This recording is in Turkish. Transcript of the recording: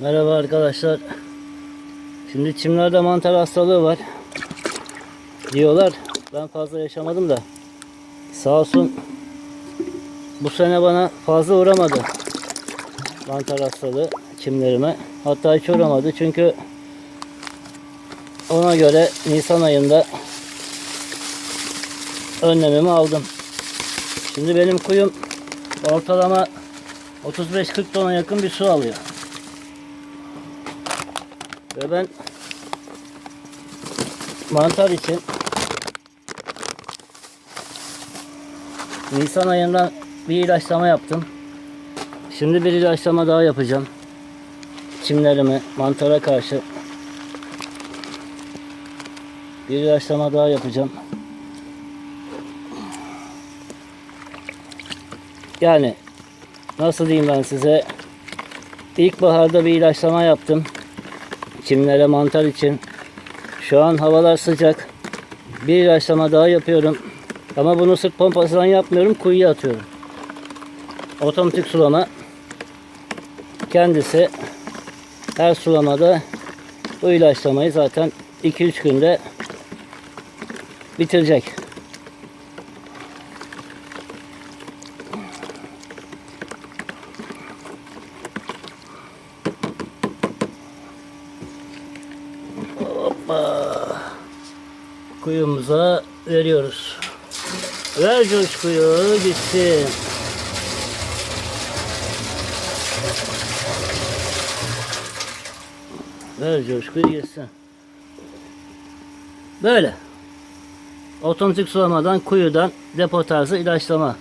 Merhaba arkadaşlar. Şimdi çimlerde mantar hastalığı var. Diyorlar. Ben fazla yaşamadım da. Sağ olsun bu sene bana fazla uğramadı. Mantar hastalığı çimlerime. Hatta hiç uğramadı çünkü ona göre Nisan ayında önlemimi aldım. Şimdi benim kuyum ortalama 35-40 tona yakın bir su alıyor. Ve ben mantar için Nisan ayından bir ilaçlama yaptım. Şimdi bir ilaçlama daha yapacağım. Çimlerimi mantara karşı bir ilaçlama daha yapacağım. Yani nasıl diyeyim ben size İlkbaharda bir ilaçlama yaptım. Çimlere mantar için. Şu an havalar sıcak. Bir ilaçlama daha yapıyorum. Ama bunu sırt pompasından yapmıyorum. Kuyuya atıyorum. Otomatik sulama. Kendisi her sulamada bu ilaçlamayı zaten 2-3 günde bitirecek. Kuyumuza veriyoruz. Ver coşkuyu gitsin. Ver coşkuyu gitsin. Böyle. Otomatik sulamadan kuyudan depo tarzı ilaçlama.